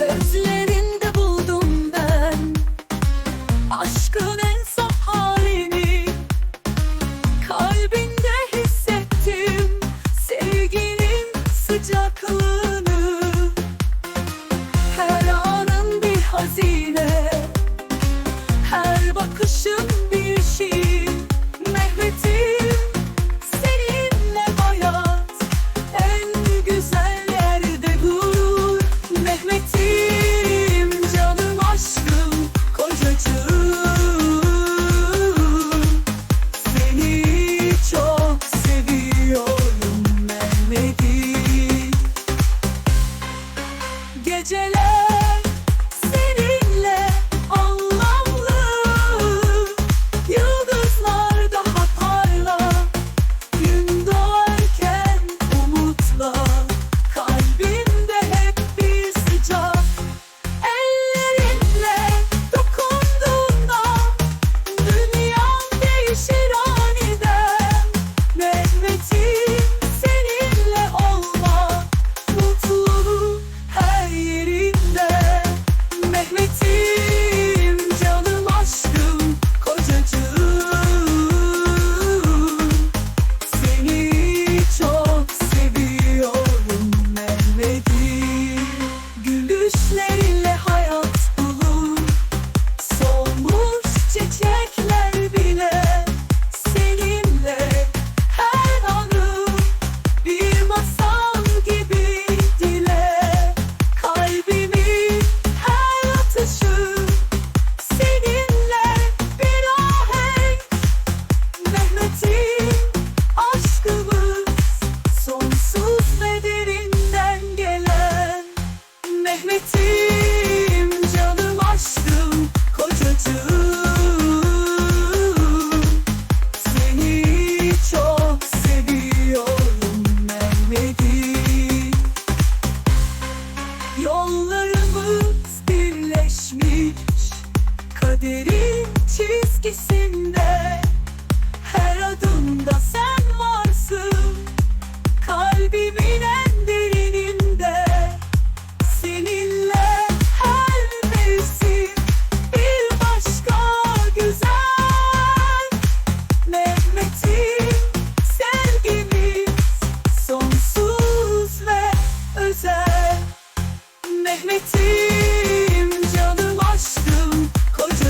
özledim geceler düşleri Benim canım aşkım kocacığım Seni çok seviyorum Mehmet'im Yollarımız birleşmiş Kaderin çizgisinde